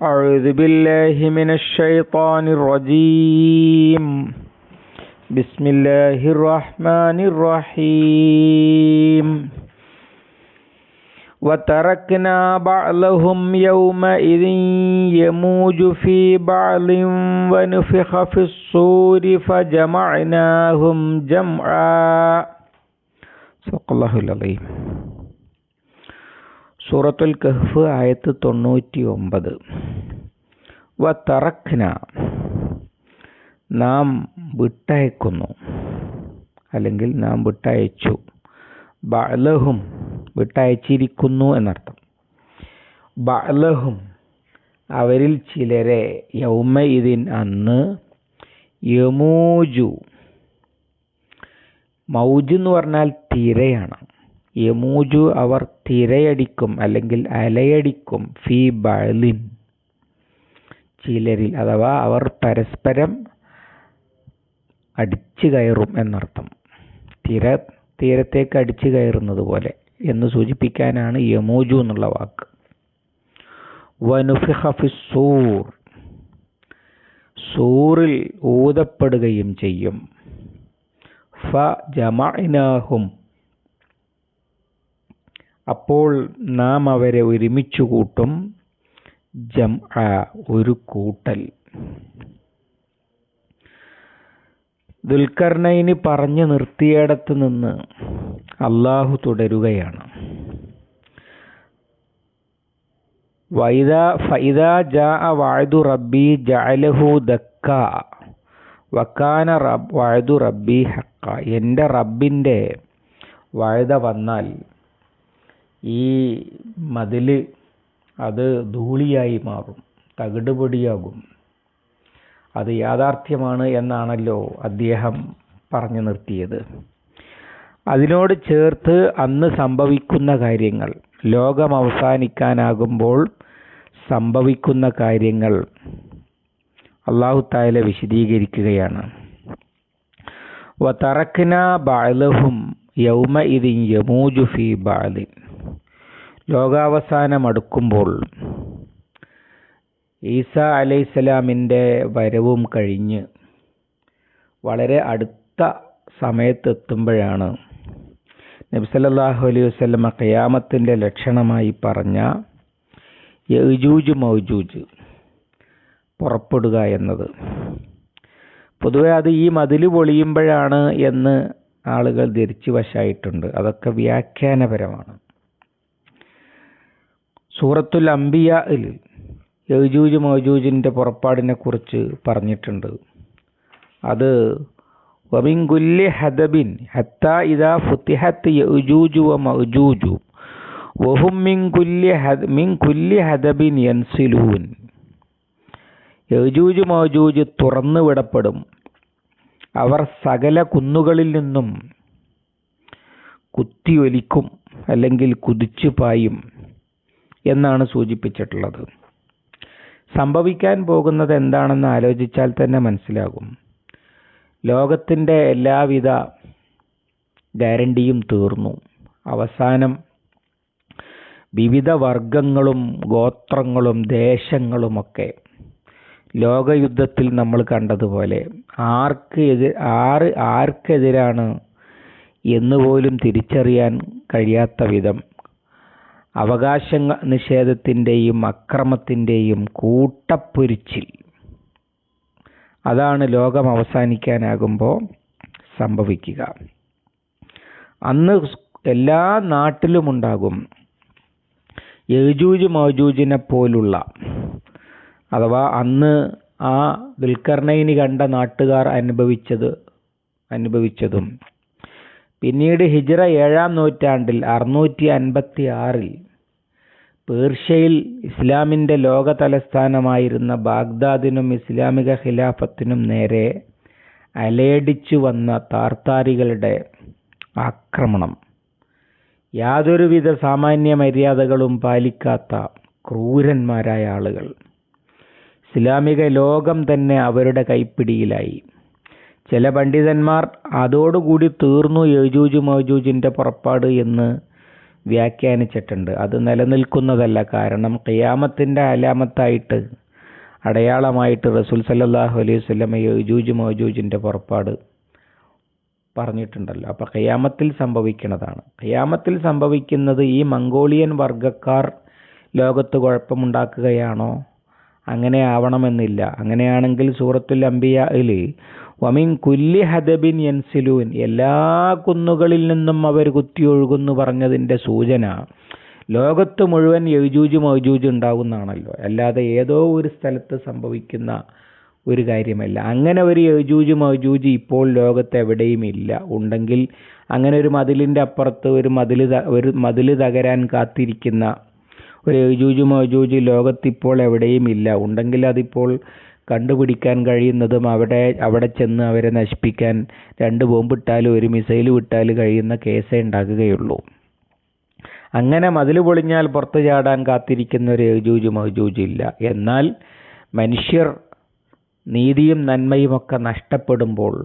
أعوذ بالله من الشيطان الرجيم بسم الله الرحمن الرحيم وتركنا بعضهم يومئذ يموج في بعض ونفخ في الصور فجمعناهم جمعا صدق الله العظيم സൂറത്തുൽ കഹ്ഫ് ആയത്ത് തൊണ്ണൂറ്റി ഒമ്പത് വ നാം വിട്ടയക്കുന്നു. അല്ലെങ്കിൽ നാം വിട്ടയച്ചു. ബഅലഹും വിട്ടയച്ചിരിക്കുന്നു എന്നർത്ഥം. ബഅലഹും അവരിൽ ചിലരെ യൗമ ഇതിൻ അന്ന് യമൂജു. മൗജ് എന്ന് പറഞ്ഞാൽ തിരയാണ്. യമൂജു അവർ തിരയടിക്കും അല്ലെങ്കിൽ അലയടിക്കും. ഫി ബഅലിൻ. ചിലരിൽ അഥവാ അവർ പരസ്പരം അടിച്ചു കയറും എന്നർത്ഥം. തിര തീരത്തേക്ക് അടിച്ചു കയറുന്നത് പോലെ എന്ന് സൂചിപ്പിക്കാനാണ് യമൂജു എന്നുള്ള വാക്ക്. വനുഫിഖ ഫിസ്സൂർ സൂറിൽ ഊതപ്പെടുകയും ചെയ്യും. ഫ ജമാനാഹും അപ്പോൾ നാം അവരെ ഒരുമിച്ചു കൂട്ടും. ജം ഒരു കൂട്ടൽ. ദുൽഖർണയിന് പറഞ്ഞു നിർത്തിയിടത്ത് നിന്ന് അള്ളാഹു തുടരുകയാണ്. വൈദ ഫൈദ ജാ വാഴതു റബ്ബി ജഅലഹു ദക്ക വക്കാന റബ് വാഴതു റബ്ബി ഹക്ക. എന്റെ റബ്ബിന്റെ വാഴത വന്നാൽ ഈ മതിൽ അത് ധൂളിയായി മാറും തകിടുപൊടിയാകും. അത് യാഥാർത്ഥ്യമാണ് എന്നാണല്ലോ അദ്ദേഹം പറഞ്ഞു നിർത്തിയത്. അതിനോട് ചേർത്ത് അന്ന് സംഭവിക്കുന്ന കാര്യങ്ങൾ ലോകം അവസാനിക്കാനാകുമ്പോൾ സംഭവിക്കുന്ന കാര്യങ്ങൾ അള്ളാഹു താല വിശദീകരിക്കുകയാണ്. വതറക്ന ബാലഹും യൗമ ഇതിൻ യമൂജുഫി ബാലിൻ ലോകാവസാനം അടുക്കുമ്പോൾ ഈസ അലൈഹിസ്സലാമിന്റെ വരവും കഴിഞ്ഞ് വളരെ അടുത്ത സമയത്തെത്തുമ്പോഴാണ് നബ്സല്ലാഹു അലൈഹി വസ്ലമ ഖയാമത്തിന്റെ ലക്ഷണമായി പറഞ്ഞ യജൂജ് മൗജൂജ് പുറപ്പെടുക എന്നത്. പൊതുവെ അത് ഈ മതിൽ പൊളിയുമ്പോഴാണ് എന്ന് ആളുകൾ ധരിച്ചു വശായിട്ടുണ്ട്. അതൊക്കെ വ്യാഖ്യാനപരമാണ്. സൂറത്തുൽ അംബിയയിൽ യജൂജ് മൗജൂജിന്റെ പുറപ്പാടിനെ കുറിച്ച് പറഞ്ഞിട്ടുണ്ട്. അത് വമിങ്കുല്ലി ഹദബിൻ ഹത്ത ഇദാ ഫുത്തിഹത്ത് യജൂജു വ മൗജൂജു. വഹും മിങ്കുല്ലി കുല്ലി ഹദ മിൻ ഹദബിൻ യൻസിലൂൻ. യജൂജ് മൗജൂജ് തുറന്നു വിടപ്പെടും. അവർ സകല കുന്നുകളിൽ നിന്നും കുത്തിയൊലിക്കും അല്ലെങ്കിൽ കുതിച്ചു പായും. എന്നാണ് സൂചിപ്പിച്ചിട്ടുള്ളത്. സംഭവിക്കാൻ പോകുന്നത് എന്താണെന്ന് ആലോചിച്ചാൽ തന്നെ മനസ്സിലാകും. ലോകത്തിന്റെ എല്ലാവിധ ഗ്യാരണ്ടിയും തീർന്നു. അവസാനം വിവിധ വർഗങ്ങളും ഗോത്രങ്ങളും ദേശങ്ങളുമൊക്കെ ലോകയുദ്ധത്തിൽ നമ്മൾ കണ്ടതുപോലെ ആർക്ക് എതി ആറ് ആർക്കെതിരാണ് എന്ന് പോലും തിരിച്ചറിയാൻ കഴിയാത്ത വിധം അവകാശ നിഷേധത്തിന്റെയും അക്രമത്തിന്റെയും കൂട്ടപ്പൊരിച്ചിൽ. അതാണ് ലോകം അവസാനിക്കാനാകുമ്പോൾ സംഭവിക്കുക. അന്ന് എല്ലാ നാട്ടിലും ഉണ്ടാകും യജൂജ് മൗജൂജിനെ പോലുള്ള അഥവാ അന്ന് ആ ദുൽഖർണയിന് കണ്ട നാട്ടുകാർ അനുഭവിച്ചത് അനുഭവിച്ചതും പിന്നീട് ഹിജ്റ ഏഴാം നൂറ്റാണ്ടിൽ അറുന്നൂറ്റി അൻപത്തി ആറിൽ പേർഷ്യയിൽ ഇസ്ലാമിന്റെ ലോക തലസ്ഥാനമായിരുന്ന ബാഗ്ദാദിനും ഇസ്ലാമിക ഖിലാഫത്തിനും നേരെ അലയടിച്ചു വന്ന താർത്താരികളുടെ ആക്രമണം. യാതൊരുവിധ സാമാന്യ മര്യാദകളും പാലിക്കാത്ത ക്രൂരന്മാരായ ആളുകൾ. ഇസ്ലാമിക ലോകം തന്നെ അവരുടെ കൈപ്പിടിയിലായി. ചില പണ്ഡിതന്മാർ അതോടുകൂടി തീർന്നു യജൂജ് മൗജൂജിന്റെ പുറപ്പാട് എന്ന് വ്യാഖ്യാനിച്ചിട്ടുണ്ട്. അത് നിലനിൽക്കുന്നതല്ല. കാരണം ഖിയാമത്തിന്റെ അലാമത്തായിട്ട് അടയാളമായിട്ട് റസൂൽ സല്ലാഹു അലൈഹി സ്വലമ യജൂജ് മൗജൂജിന്റെ പുറപ്പാട് പറഞ്ഞിട്ടുണ്ടല്ലോ. അപ്പോൾ ഖിയാമത്തിൽ സംഭവിക്കുന്നതാണ്. ഖിയാമത്തിൽ സംഭവിക്കുന്നത് ഈ മംഗോളിയൻ വർഗക്കാർ ലോകത്ത് കുഴപ്പമുണ്ടാക്കുകയാണോ? അങ്ങനെ ആവണമെന്നില്ല. അങ്ങനെയാണെങ്കിൽ സൂറത്തുൽ അംബിയയിൽ വമിൻ കുല്ലി ഹദബിൻ യൻസിലൂൻ എല്ലാ കുന്നുകളിൽ നിന്നും അവർ കുത്തിയൊഴുകുന്നു പറഞ്ഞതിന്റെ സൂചന ലോകത്ത് മുഴുവൻ യജൂജ് മൗജൂജ് ഉണ്ടാകുന്നതാണല്ലോ അല്ലാതെ ഏതോ ഒരു സ്ഥലത്ത് സംഭവിക്കുന്ന ഒരു കാര്യമല്ല. അങ്ങനെ ഒരു യജൂജ് മൗജൂജ് ഇപ്പോൾ ലോകത്ത് എവിടെയും ഇല്ല. ഉണ്ടെങ്കിൽ അങ്ങനെ ഒരു മതിലിന്റെ അപ്പുറത്ത് ഒരു മതിൽ ഒരു മതിൽ തകരാൻ കാത്തിരിക്കുന്ന ഒരു യജൂജ് ലോകത്ത് ലോകത്തിപ്പോൾ എവിടെയും ഇല്ല ഉണ്ടെങ്കിൽ അതിപ്പോൾ കണ്ടുപിടിക്കാൻ കഴിയുന്നതും അവിടെ അവിടെ ചെന്ന് അവരെ നശിപ്പിക്കാൻ രണ്ട് ബോംബിട്ടാലും ഒരു മിസൈൽ വിട്ടാൽ കഴിയുന്ന കേസേ ഉണ്ടാകുകയുള്ളൂ. അങ്ങനെ മതിൽ പൊളിഞ്ഞാൽ പുറത്തു ചാടാൻ കാത്തിരിക്കുന്ന ഒരു യജൂജ് മജൂജ് ഇല്ല. എന്നാൽ മനുഷ്യർ നീതിയും നന്മയുമൊക്കെ നഷ്ടപ്പെടുമ്പോൾ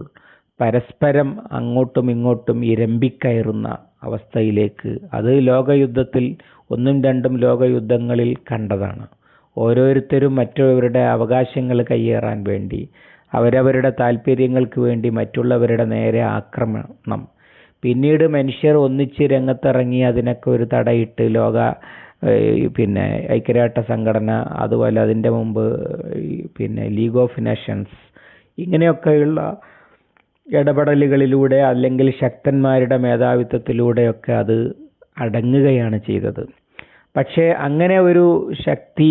പരസ്പരം അങ്ങോട്ടും ഇങ്ങോട്ടും ഇരമ്പിക്കയറുന്ന അവസ്ഥയിലേക്ക് അത് ലോകയുദ്ധത്തിൽ ഒന്നും രണ്ടും ലോകയുദ്ധങ്ങളിൽ കണ്ടതാണ്. ഓരോരുത്തരും മറ്റുള്ളവരുടെ അവകാശങ്ങൾ കയ്യേറാൻ വേണ്ടി അവരവരുടെ താല്പര്യങ്ങൾക്ക് വേണ്ടി മറ്റുള്ളവരുടെ നേരെ ആക്രമണം. പിന്നീട് മനുഷ്യർ ഒന്നിച്ച് രംഗത്തിറങ്ങി അതിനൊക്കെ ഒരു തടയിട്ട് ലോക പിന്നെ ഐക്യരാഷ്ട്ര സംഘടന അതുപോലെ അതിന്റെ മുമ്പ് പിന്നെ ലീഗ് ഓഫ് നേഷൻസ് ഇങ്ങനെയൊക്കെയുള്ള ഇടപെടലുകളിലൂടെ അല്ലെങ്കിൽ ശക്തന്മാരുടെ മേധാവിത്വത്തിലൂടെയൊക്കെ അത് അടങ്ങുകയാണ് ചെയ്തത്. പക്ഷേ അങ്ങനെ ഒരു ശക്തി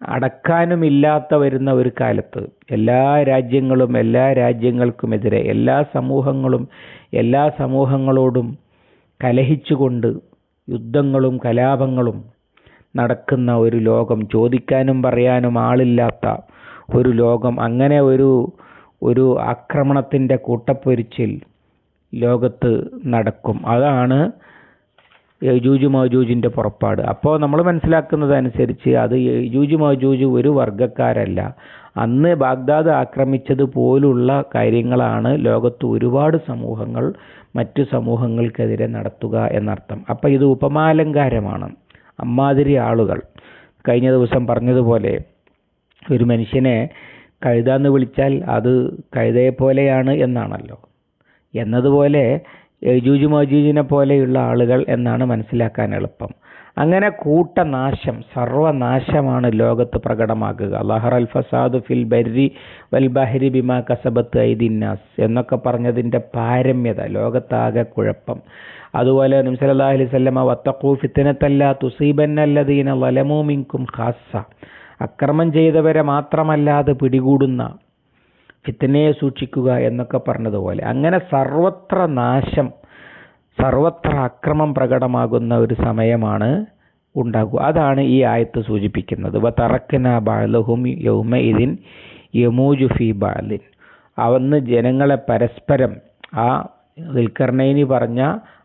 അടക്കാനുമില്ലാത്ത വരുന്ന ഒരു കാലത്ത് എല്ലാ രാജ്യങ്ങളും എല്ലാ രാജ്യങ്ങൾക്കുമെതിരെ എല്ലാ സമൂഹങ്ങളും എല്ലാ സമൂഹങ്ങളോടും കലഹിച്ചുകൊണ്ട് യുദ്ധങ്ങളും കലാപങ്ങളും നടക്കുന്ന ഒരു ലോകം ചോദിക്കാനും പറയാനും ആളില്ലാത്ത ഒരു ലോകം അങ്ങനെ ഒരു ഒരു ആക്രമണത്തിന്റെ കൂട്ടപ്പൊരിച്ചിൽ ലോകത്ത് നടക്കും. അതാണ് യജൂജ് മജൂജിന്റെ പുറപ്പാട്. അപ്പോൾ നമ്മൾ മനസ്സിലാക്കുന്നതനുസരിച്ച് അത് യജൂജ് മജൂജ് ഒരു വർഗക്കാരല്ല. അന്ന് ബാഗ്ദാദ് ആക്രമിച്ചത് പോലുള്ള കാര്യങ്ങളാണ് ലോകത്ത് ഒരുപാട് സമൂഹങ്ങൾ മറ്റു സമൂഹങ്ങൾക്കെതിരെ നടത്തുക എന്നർത്ഥം. അപ്പോൾ ഇത് ഉപമാലങ്കാരമാണ്. അമ്മാതിരി ആളുകൾ. കഴിഞ്ഞ ദിവസം പറഞ്ഞതുപോലെ ഒരു മനുഷ്യനെ കഴുതാന്ന് വിളിച്ചാൽ അത് കഴുതയെ പോലെയാണ് എന്നാണല്ലോ. എന്നതുപോലെ യജൂജ് മജൂജിനെ പോലെയുള്ള ആളുകൾ എന്നാണ് മനസ്സിലാക്കാൻ എളുപ്പം. അങ്ങനെ കൂട്ടനാശം സർവനാശമാണ് ലോകത്ത് പ്രകടമാക്കുക ലഹറൽ ഫസാദ് ഫിൽ ബരി വൽ ബഹരി ബിമാ കസബത്ത് ഐദിന്നാസ് എന്നൊക്കെ പറഞ്ഞതിന്റെ പാരമ്യത ലോകത്താകെ കുഴപ്പം. അതുപോലെ നംസലല്ലാ അലൈഹി സ്വല്ലമ വത്തക്കൂ ഫിത്തനത്തല്ല തുസീബന്നല്ലദീന വലമൂ മിൻകും ഖാസ അക്രമം ചെയ്തവരെ മാത്രമല്ലാതെ പിടികൂടുന്ന ഫിത്തനയെ സൂക്ഷിക്കുക എന്നൊക്കെ പറഞ്ഞതുപോലെ. അങ്ങനെ സർവത്ര നാശം സർവത്ര അക്രമം പ്രകടമാകുന്ന ഒരു സമയമാണ് ഉണ്ടാകുക. അതാണ് ഈ ആയത്ത് സൂചിപ്പിക്കുന്നത്. വ തറക്കന ബാലഹും യൗമ ഇതിൻ യമൂജു ഫി ബാലിൻ. അവന്ന് ജനങ്ങളെ പരസ്പരം ആ ദിൽക്കർണൈനി പറഞ്ഞ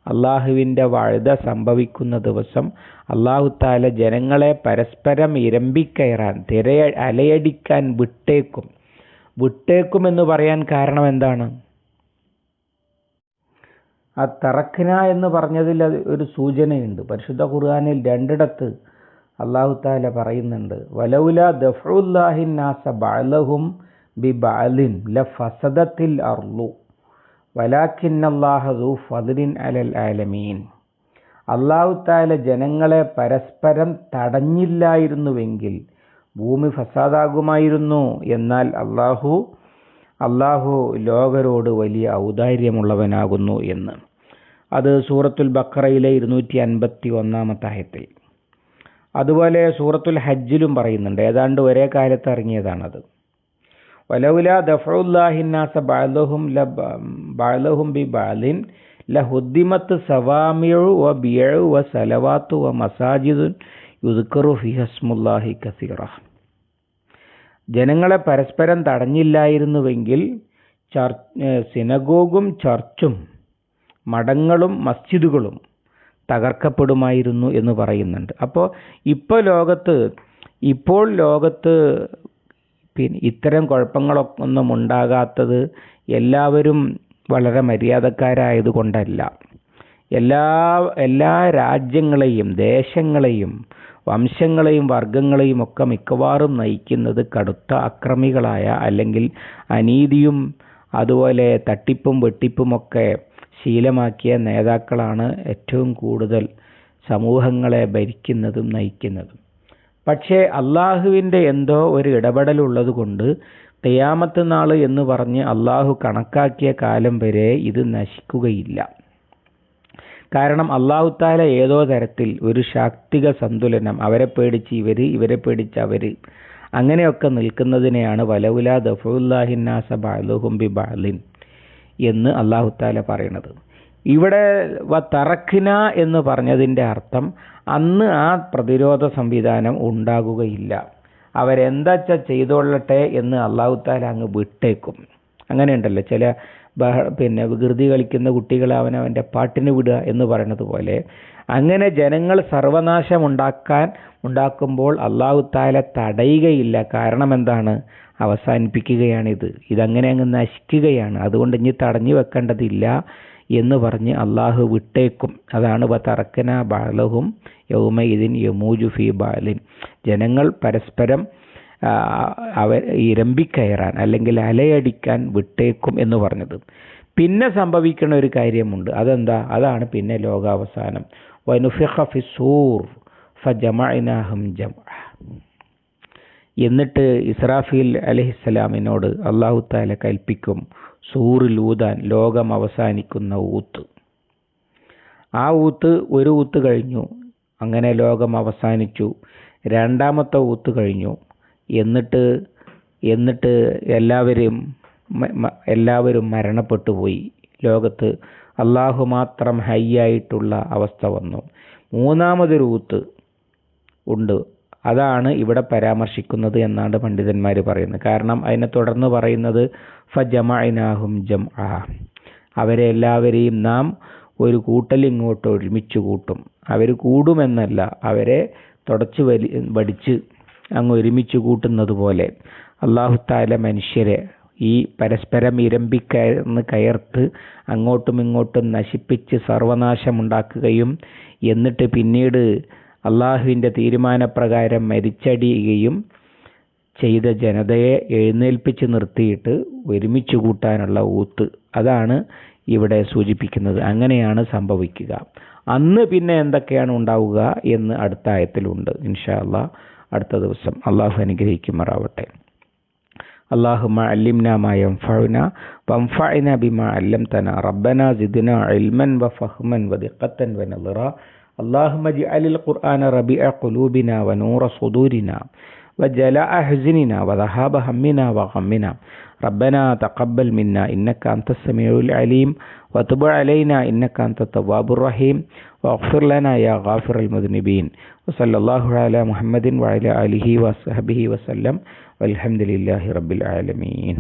അള്ളാഹുവിന്റെ വാഴ്ത സംഭവിക്കുന്ന ദിവസം അള്ളാഹു താല ജനങ്ങളെ പരസ്പരം ഇരമ്പിക്കയറാൻ തിരയ അലയടിക്കാൻ വിട്ടേക്കും. വിട്ടേക്കുമെന്ന് പറയാൻ കാരണം എന്താണ്? ആ തറക്കിന എന്ന് പറഞ്ഞതിൽ അത് ഒരു സൂചനയുണ്ട്. പരിശുദ്ധ ഖുർആാനിൽ രണ്ടിടത്ത് അള്ളാഹു താല പറയുന്നുണ്ട് വലൗല ദഫുല്ലാഹിൻ നാസ ബാലഹും ബി ബാലിൻ ല ഫസദത്തിൽ അർലു വലാഖിന്നല്ലാഹു ഫദിൻ അലൽ ആലമീൻ. അള്ളാഹു താല ജനങ്ങളെ പരസ്പരം തടഞ്ഞില്ലായിരുന്നുവെങ്കിൽ ഭൂമി ഫസാദാകുമായിരുന്നു. എന്നാൽ അള്ളാഹു അള്ളാഹു ലോകരോട് വലിയ ഔദാര്യമുള്ളവനാകുന്നു എന്ന്. അത് സൂറത്തുൽ ബക്കറയിലെ ഇരുന്നൂറ്റി അൻപത്തി ഒന്നാമത്തെ ആയത്തിൽ അതുപോലെ സൂറത്തുൽ ഹജ്ജിലും പറയുന്നുണ്ട്. ഏതാണ്ട് ഒരേ കാലത്ത് ഇറങ്ങിയതാണത്. വലൗല ദഫുല്ലാഹിന്നാസ ബാലഹും ല ബാലഹും ബി ബാലിൻ ലഹുദ്ദിമത്ത് സവാമിയു വ ബിയഴു വ സലവാത്തു വ മസാജിദുൻ യുദ്ക്കറു ഫിഹസ്മുല്ലാഹി കസീറ. ജനങ്ങളെ പരസ്പരം തടഞ്ഞില്ലായിരുന്നുവെങ്കിൽ ചർ സിനഗോഗും ചർച്ചും മഠങ്ങളും മസ്ജിദുകളും തകർക്കപ്പെടുമായിരുന്നു എന്ന് പറയുന്നുണ്ട്. അപ്പോൾ ഇപ്പോൾ ലോകത്ത് ഇപ്പോൾ ലോകത്ത് പിന്നെ ഇത്തരം കുഴപ്പങ്ങളൊന്നും ഉണ്ടാകാത്തത് എല്ലാവരും വളരെ മര്യാദക്കാരായതുകൊണ്ടല്ല. എല്ലാ എല്ലാ രാജ്യങ്ങളെയും ദേശങ്ങളെയും വംശങ്ങളെയും വർഗങ്ങളെയും ഒക്കെ മിക്കവാറും നയിക്കുന്നത് കടുത്ത അക്രമികളായ അല്ലെങ്കിൽ അനീതിയും അതുപോലെ തട്ടിപ്പും വെട്ടിപ്പുമൊക്കെ ശീലമാക്കിയ നേതാക്കളാണ് ഏറ്റവും കൂടുതൽ സമൂഹങ്ങളെ ഭരിക്കുന്നതും നയിക്കുന്നതും. പക്ഷേ അള്ളാഹുവിന്റെ എന്തോ ഒരു ഇടപെടലുള്ളത് കൊണ്ട് തെയ്യാമത്ത് നാൾ എന്ന് പറഞ്ഞ് അള്ളാഹു കണക്കാക്കിയ കാലം വരെ ഇത് നശിക്കുകയില്ല. കാരണം അള്ളാഹുത്താല ഏതോ തരത്തിൽ ഒരു ശാക്തിക സന്തുലനം അവരെ പേടിച്ച് ഇവർ ഇവരെ പേടിച്ച് അവർ അങ്ങനെയൊക്കെ നിൽക്കുന്നതിനെയാണ് വലവുല ദഫുല്ലാഹിന്നാസ ബാലുഹുംബി ബാലിൻ എന്ന് അള്ളാഹുത്താല പറയണത്. ഇവിടെ വ തറക്കിന എന്ന് പറഞ്ഞതിന്റെ അർത്ഥം അന്ന് ആ പ്രതിരോധ സംവിധാനം ഉണ്ടാകുകയില്ല. അവരെന്താച്ച ചെയ്തോളട്ടെ എന്ന് അള്ളാഹുത്താല അങ്ങ് വിട്ടേക്കും. അങ്ങനെയുണ്ടല്ലോ. ചില പിന്നെ വികൃതി കളിക്കുന്ന കുട്ടികളെ അവനവന്റെ പാട്ടിന് വിടുക എന്ന് പറയുന്നത് പോലെ അങ്ങനെ ജനങ്ങൾ സർവനാശം ഉണ്ടാക്കാൻ ഉണ്ടാക്കുമ്പോൾ അള്ളാഹുത്താല തടയുകയില്ല. കാരണം എന്താണ്? അവസാനിപ്പിക്കുകയാണിത്. ഇതങ്ങനെ അങ്ങ് നശിക്കുകയാണ്. അതുകൊണ്ട് ഇനി തടഞ്ഞു വെക്കേണ്ടതില്ല എന്ന് പറഞ്ഞ് അള്ളാഹു വിട്ടേക്കും. അതാണ് തറക്കന ബാലഹും യൗമ ഇതിൻ യമൂജു ബാലിൻ. ജനങ്ങൾ പരസ്പരം അവർ ഇരമ്പിക്കയറാൻ അല്ലെങ്കിൽ അലയടിക്കാൻ വിട്ടേക്കും എന്ന് പറഞ്ഞത്. പിന്നെ സംഭവിക്കുന്ന ഒരു കാര്യമുണ്ട്. അതെന്താ? അതാണ് പിന്നെ ലോകാവസാനം. വനുഫിഖ ഫിസൂർ ഫജമഅനാഹും ജമ എന്നിട്ട് ഇസ്രാഫീൽ അലഹിസ്സലാമിനോട് അള്ളാഹു താല കൽപ്പിക്കും സൂറിൽ ഊതാൻ ലോകം അവസാനിക്കുന്ന ഊത്ത്. ആ ഊത്ത് ഒരു ഊത്ത് കഴിഞ്ഞു. അങ്ങനെ ലോകം അവസാനിച്ചു. രണ്ടാമത്തെ ഊത്ത് കഴിഞ്ഞു. എന്നിട്ട് എന്നിട്ട് എല്ലാവരും എല്ലാവരും മരണപ്പെട്ടു പോയി. ലോകത്ത് അള്ളാഹു മാത്രം ഹൈ ആയിട്ടുള്ള അവസ്ഥ വന്നു. മൂന്നാമതൊരു ഊത്ത് ഉണ്ട്. അതാണ് ഇവിടെ പരാമർശിക്കുന്നത് എന്നാണ് പണ്ഡിതന്മാർ പറയുന്നത്. കാരണം അതിനെ തുടർന്ന് പറയുന്നത് ഫജമഅനാഹും ജം ആ അവരെ എല്ലാവരെയും നാം ഒരു കൂട്ടൽ ഇങ്ങോട്ട് ഒരുമിച്ച് കൂട്ടും. അവർ കൂടുമെന്നല്ല അവരെ തുടച്ച് വലി വടിച്ച് അങ്ങ് ഒരുമിച്ച് കൂട്ടുന്നത് പോലെ അള്ളാഹുത്താല മനുഷ്യരെ ഈ പരസ്പരം ഇരമ്പിക്കയർന്ന് കയർത്ത് അങ്ങോട്ടും ഇങ്ങോട്ടും നശിപ്പിച്ച് സർവനാശമുണ്ടാക്കുകയും എന്നിട്ട് പിന്നീട് അള്ളാഹുവിന്റെ തീരുമാനപ്രകാരം മരിച്ചടിയുകയും ചെയ്ത ജനതയെ എഴുന്നേൽപ്പിച്ച് നിർത്തിയിട്ട് ഒരുമിച്ച് കൂട്ടാനുള്ള ഊത്ത്. അതാണ് ഇവിടെ സൂചിപ്പിക്കുന്നത്. അങ്ങനെയാണ് സംഭവിക്കുക. അന്ന് പിന്നെ എന്തൊക്കെയാണ് ഉണ്ടാവുക എന്ന് അടുത്ത ആയത്തിലുണ്ട്. ഇൻഷാ അള്ളാഹ് അടുത്ത ദിവസം അള്ളാഹു അനുഗ്രഹിക്കുമാറാവട്ടെ اللهم علمنا ما ينفعنا وانفعنا بما علمتنا ربنا زدنا علما وفهما ودقة ونظرا اللهم اجعل القرآن ربيع قلوبنا ونور صدورنا وجلاء حزننا وذهاب همنا وغمنا ربنا تقبل منا إنك أنت السميع العليم وتب علينا إنك أنت التواب الرحيم واغفر لنا يا غافر المذنبين വസല്ലാഹു അല മുഹമ്മദിൻ വാല അലിഹി വസഹബിഹി വസല്ലം. അലഹമുല്ലാഹി റബ്ബിൽ ആലമീൻ.